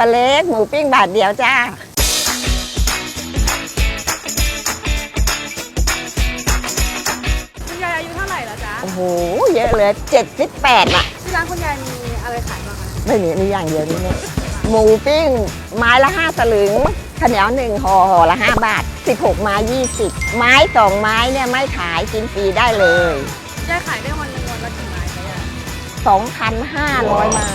ปลาเล็กหมูปิ้งบาทเดียวจ้าคุณยายอายุเท่าไหร่แล้วจ๊ะโอ้โหเยอะเลยเจ็ดสิบแปดอะที่ร้านคุณยายมีอะไรขายบ้างคะไม่มีมีอย่างเดียวนี่เนี่ยหมูปิ้งไม้ละห้าสลึงข้าวเหนียวหนึ่งห่อห่อละห้าบาทสิบหกไม้ยี่สิบไม้สองไม้เนี่ยไม่ขายกินฟรีได้เลยยายขายได้วันหนึ่งวันละกี่ไม้คะยายสองพันห้าร้อยไม้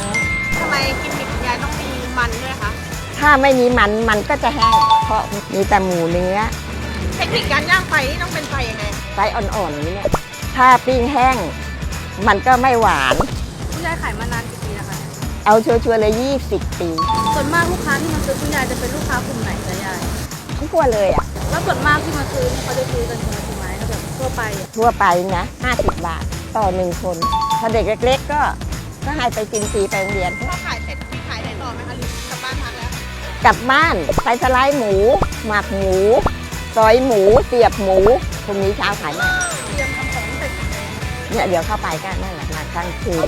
ทำไมกิมมิคคุณยายต้องมี มันด้วยคะถ้าไม่มีมันมันก็จะแห้งเพราะมีแต่หมูเนื้อ เทคนิคการย่างไฟนี่ต้องเป็นไฟยังไงไซส์อ่อนๆนี้เนี่ยถ้าปิ้งแห้ง มันก็ไม่หวาน คุณยายขายมานานกี่ปีแล้วคะเอาชัวร์ๆเลยยี่สิบปี ส่วนมากลูกค้าที่มาซื้อคุณยายจะเป็นลูกค้ากลุ่มไหนจ๊ะยายทั้งทั่วเลยอะแล้วส่วนมากที่มาซื้อเขาจะซื้อกันคนละกี่ไม้คะแบบทั่วไปอะทั่วไปนะห้าสิบบาทต่อหนึ่งคน ถ้าเด็กเล็ก ๆ ก็ก็ให้ไปกินฟรีไปโรงเรียนพอขาย กลับบ้านพักแล้วกลับบ้านใส่สไลด์หมู หมักหมูซอยหมูเสียบหมูพรุ่งนี้เช้าขายมากเตรียมทำของเสร็จเนี่ยเดี๋ยวเข้าไปก็นั่นแหละมากลางคืน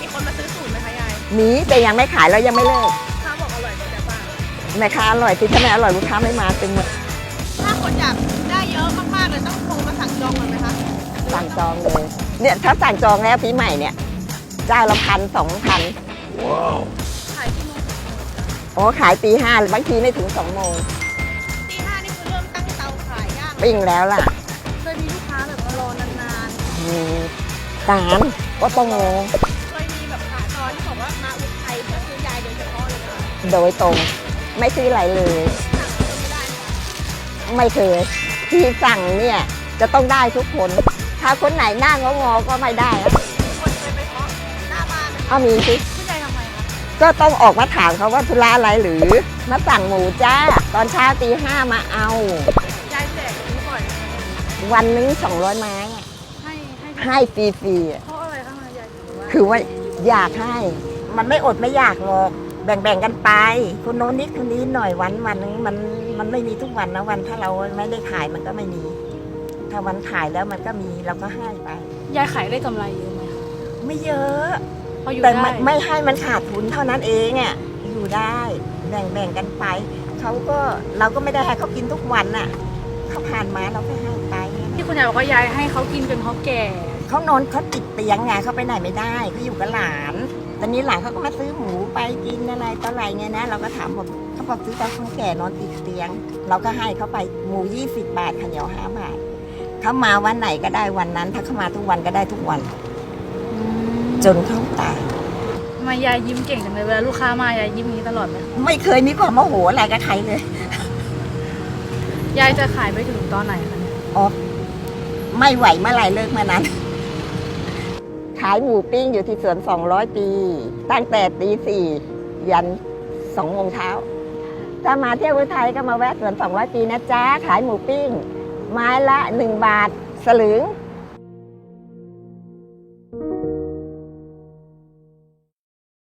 มีคนมาซื้อสูตรไหมคะยายหมีแต่ยังไม่ขายแล้วยังไม่เลิกข้าวบอกอร่อยกว่าจ๊ะป้าแม่ค้าอร่อยที่ถ้าไม่อร่อยลูกค้าไม่มาเป็นหมดถ้าคนอยากได้เยอะมากๆเลยต้องโทรมาสั่งจองก่อนไหมคะสั่งจองเลยเนี่ยถ้าสั่งจองแล้วปีใหม่เนี่ยเจ้าละพันสองพันขาย โอ้ขายตีห้าบางทีไม่ถึงสองโมงตีห้านี่คือเริ่มตั้งเตาขายย่างปิ้งแล้วล่ะเคยมีลูกค้าแบบมารอนานอืมสามก็ต้องโงๆเคยมีแบบขาจรที่บอกว่ามาอุทัยเพื่อซื้อยายโดยเฉพาะเลยนะโดยตรง ไม่ซื้ออะไรเลย สั่งเพิ่มไม่ได้นะคะไม่เคย ที่สั่งเนี่ยจะต้องได้ทุกคน ถ้าคนไหนหน้างงอๆก็ไม่ได้อะคนเคยไปเคาะหน้าบ้านไหมคะเอามีสิ ก็ต้องออกมาถามเขาว่าธุระอะไรหรือ มาสั่งหมูจ้า ตอนเช้าตีห้ามาเอายายแจกอย่างนี้บ่อยไหมคะวันนึงสองร้อยไม้อะให้ให้ให้ฟรีๆอะเพราะอะไรคะยายถือว่าคือว่าอยากให้ มันไม่อดไม่อยากหรอกแบ่งๆกันไปคนโน้นนิดคนนี้หน่อยวันวันนึงมันมันไม่มีทุกวันนะวันถ้าเราไม่ได้ขายมันก็ไม่มี ถ้าวันขายแล้วมันก็มีเราก็ให้ไป ยายขายได้กำไรเยอะไหมคะไม่เยอะ พออยู่แต่ได้ไม่ไม่ให้มันขาดทุนเท่านั้นเองอะอยู่ได้แบ่งแบ่งกันไปเขาก็เราก็ไม่ได้ให้เขากินทุกวันน่ะเขาผ่านมาเราก็ให้ไปที่คุณยายบอกว่ายายให้เขากินจนเขาแก่เขานอนเขาติดเตียงไงเขาไปไหนไม่ได้เขาอยู่กับหลานตอนนี้หลานเขาก็มาซื้อหมูไปกินอะไรต่ออะไรเนี่ยนะเราก็ถามบอกเขาบอกซื้อตอนคนแก่นอนติดเตียง เราก็ให้เขาไปหมูยี่สิบบาทข้าวเหนียวห้าบาทเขามาวันไหนก็ได้วันนั้น ถ้าเขามาทุกวันก็ได้ทุกวัน จนเขาตาย ทำไมยายยิ้มเก่งจังเลยเวลาลูกค้ามายายยิ้มอย่างนี้ตลอดไหมไม่เคยมีความโมโหอะไรกับใครเลย ยายจะขายไปถึงตอนไหนคะเนี่ยอ๋อ ไม่ไหวเมื่อไหร่เลิกเมื่อนั้น ขายหมูปิ้งอยู่ที่สวน 200 ปี ตั้งแต่ตีสี่ยันสองโมงเช้า ถ้ามาเที่ยวอุทัยก็มาแวะสวน 200 ปีนะจ๊ะ ขายหมูปิ้ง ไม้ละ 1 บาท สลึง